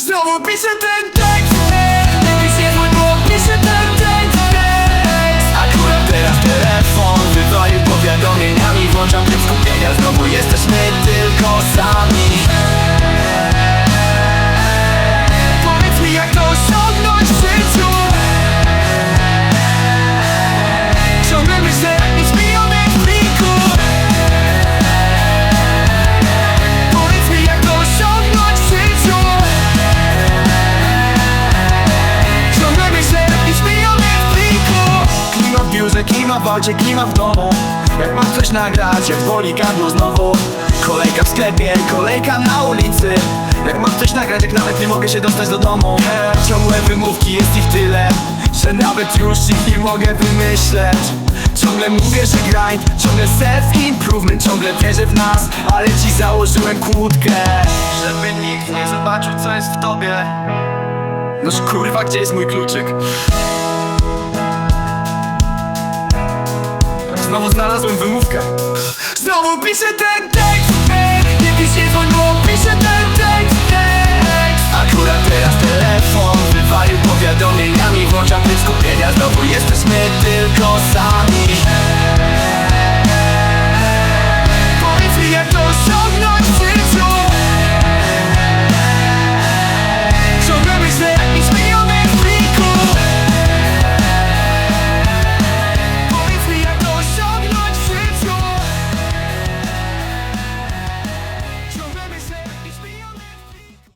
Znowu piszę ten tekst. Jakiś niezły, bo Biurze, klima w aucie, klima w domu. Jak mam coś nagrać, jak boli gardło znowu. Kolejka w sklepie, kolejka na ulicy. Jak mam coś nagrać, jak nawet nie mogę się dostać do domu. E, Ciągłe wymówki, jest ich tyle Że nawet już ich nie mogę wymyśleć. Ciągle mówię, że grind, ciągle self improvement Ciągle wierzę w nas, ale ci założyłem kłódkę. Żeby nikt nie zobaczył co jest w tobie. Noż kurwa, gdzie jest mój kluczyk? Znowu znalazłem wymówkę. Znowu piszę ten tekst Nie pisz nie dzwoń, bo piszę ten tekst Akurat teraz telefon wywalił powiadomieniami Włączam tryb skupienia Znowu jesteśmy tylko sami